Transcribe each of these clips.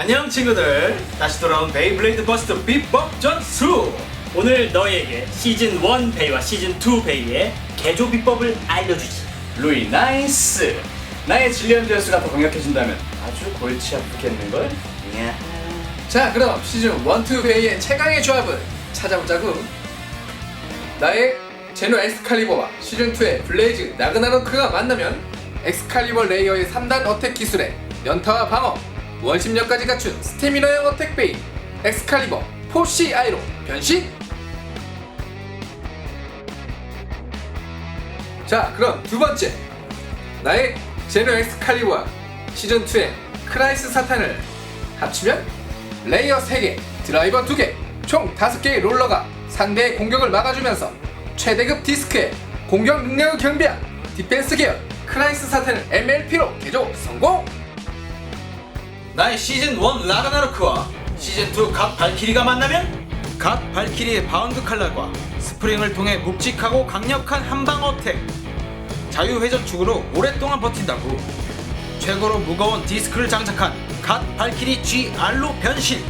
안녕 친구들 다시 돌아온 베이블레이드 버스트 비법 전수 오늘 너희에게 시즌 1 베이와 시즌 2 베이의 개조 비법을 알려주지. 루이 나이스 나의 질리언 제우스가 더 강력해진다면 아주 골치 아프겠는걸? 야. 자 그럼 시즌 1, 2 베이의 최강의 조합을 찾아보자고 나의 제노 엑스칼리버와 시즌 2의 블레이즈 나그나로크가 만나면 엑스칼리버 레이어의 3단 어택 기술에 연타와 방어 원심력까지 갖춘 스태미너형 어택 베이 엑스칼리버 4CI로 변신 자 그럼 두 번째 나의 제노 엑스칼리버와 시즌 2의 크라이스 사탄을 합치면 레이어 3개, 드라이버 2개, 총 5개의 롤러가 상대의 공격을 막아주면서 최대급 디스크에 공격 능력을 경비한 디펜스 계열 크라이스 사탄을 MLP로 개조 성공! 나의 시즌 1 라그나로크와 시즌 2갓 발키리가 만나면 갓 발키리의 바운드 칼날과 스프링을 통해 묵직하고 강력한 한방 어택. 자유회전축으로 오랫동안 버틴다고 최고로 무거운 디스크를 장착한 갓 발키리 GR로 변신.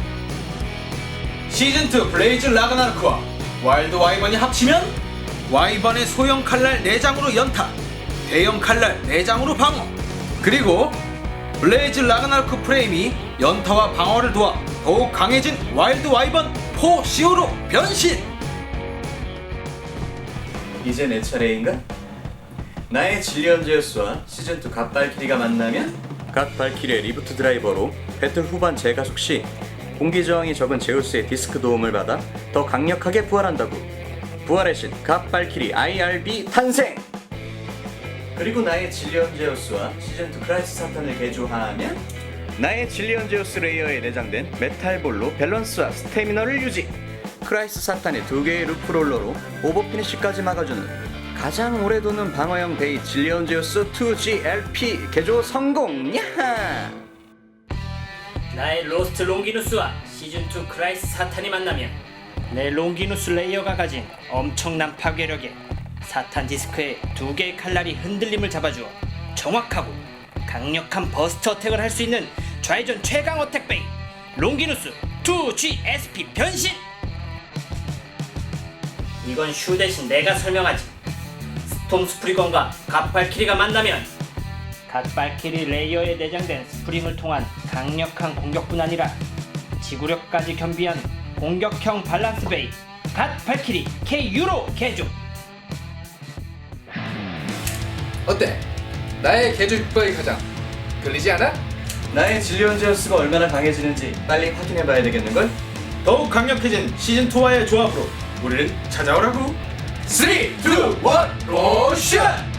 시즌 2 블레이즈 라그나로크와 와일드 와이번이 합치면 와이번의 소형 칼날 4장으로 연타 대형 칼날 4장으로 방어. 그리고 블레이즈 라그나로크 프레임이 연타와 방어를 도와 더욱 강해진 와일드 와이번 4CO로 변신 이제 내 차례인가? 나의 질리언 제우스와 시즌2 갓 발키리가 만나면 갓발키리의 리부트 드라이버로 배틀 후반 재가속 시 공기 저항이 적은 제우스의 디스크 도움을 받아 더 강력하게 부활한다고 부활의 신 갓 발키리 IRB 탄생! 그리고 나의 질리언 제우스와 시즌2 크라이스 사탄을 개조하면 나의 질리언 제우스 레이어에 내장된 메탈볼로 밸런스와 스태미너를 유지 크라이스 사탄의 두 개의 루프롤러로 오버 피니쉬까지 막아주는 가장 오래 도는 방어형 베이 질리언 제우스 2GLP 개조 성공! 야하! 나의 로스트 롱기누스와 시즌 2 크라이스 사탄이 만나면 내 롱기누스 레이어가 가진 엄청난 파괴력에 사탄 디스크의 두 개의 칼날이 흔들림을 잡아주어 정확하고 강력한 버스트 어택을 할 수 있는 좌회전 최강 어택 베이 롱기누스 2GSP 변신! 이건 슈 대신 내가 설명하지. 스톰 스프리건과 갓발키리가 만나면 갓발키리 레이어에 내장된 스프링을 통한 강력한 공격뿐 아니라 지구력까지 겸비한 공격형 밸런스 베이 갓발키리 KU로 개조 어때? 나의 개조 비법이 가장 들리지 않아? 나의 질리언 제우스가 얼마나 강해지는지 빨리 확인해봐야 되겠는걸? 더욱 강력해진 시즌2와의 조합으로 우리를 찾아오라고 3, 2, 1, 로션!